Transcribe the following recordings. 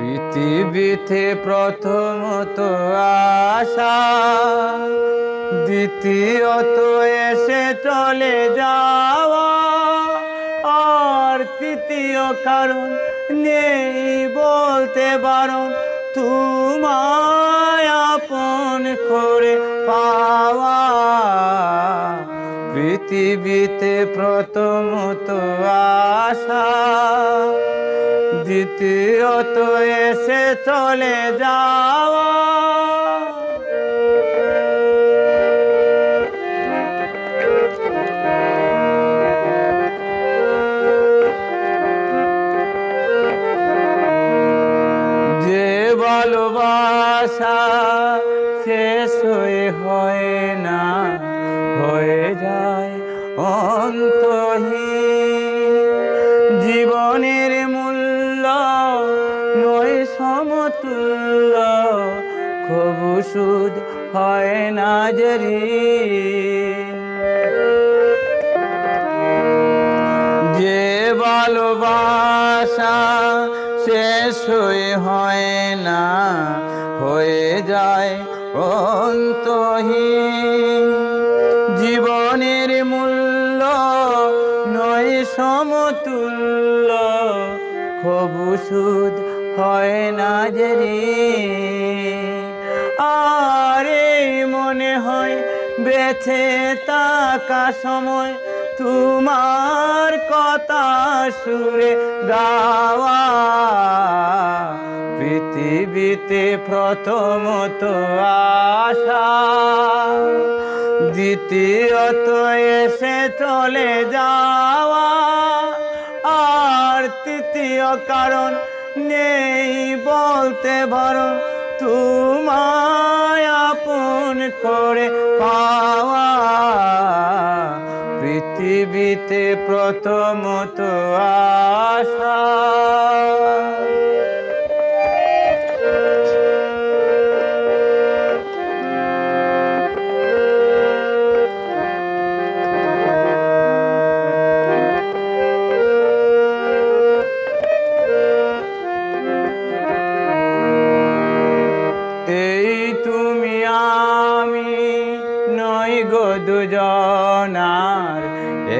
পৃথিবীতে প্রথমত আশা, দ্বিতীয়ত এসে চলে যাওয়া, আর তৃতীয় কারণ নেই বলতে বারণ, তোমায় আপন করে পাওয়া। পৃথিবীতে প্রথমত আশা, দ্বিতীয়ত এসে চলে যাওয়া। যে ভালোবাসা শেষ হয়ে হয় না, হয়ে যায়। অন্তহীন। জীবনের মূল্য নয় সমতুল্য। কবু সুদ হয় না জরিন যে ভালোবাসা শেষ হয়ে হয় না, হয়ে যায় অন্তহীন। জীবনের কবু সুদ হয় না জেরি আরে মনে হয় বেছে তাকা সময় তোমার কথা সুরে গাওয়া। পৃথিবীতে প্রথমত আশা, দ্বিতীয়ত এসে চলে যাওয়া। আর তৃতীয় কারণ নেই বলতে ভরণ। তোমায় আপন করে পাওয়া পৃথিবীতে প্রথমত আশা।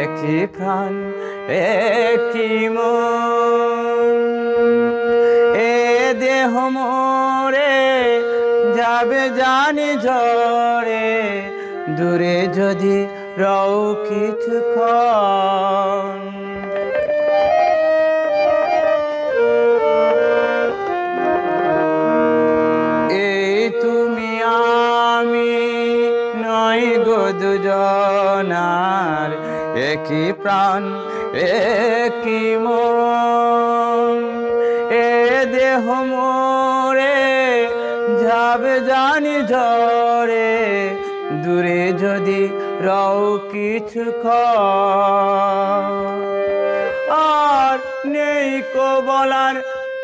একই প্রাণ একই মন। এ দেহ মোরে যাবে জানি জরে দূরে যদি রও কিছু এই একই প্রাণ একই মন এ দেহ মোরে, যাবে জানি ঝরে দূরে যদি রও কিছু আর নেই কো বলার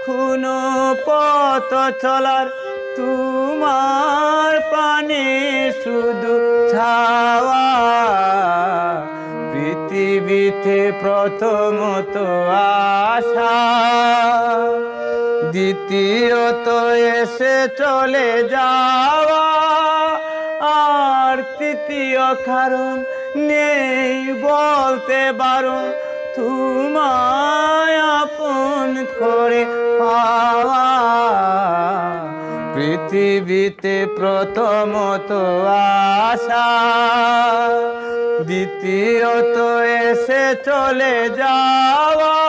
খুনো পথ চলার। তোমার প্রাণে শুধু ছাওয়া পৃথিবীতে প্রথমত আশা। দ্বিতীয়ত এসে চলে যাওয়া। আর তৃতীয় কারণ নেই বলতে বারণ তোমায় আপন করে পাওয়া। পৃথিবীতে প্রথমত আশা। দ্বিতীয়ত এসে চলে যাওয়া।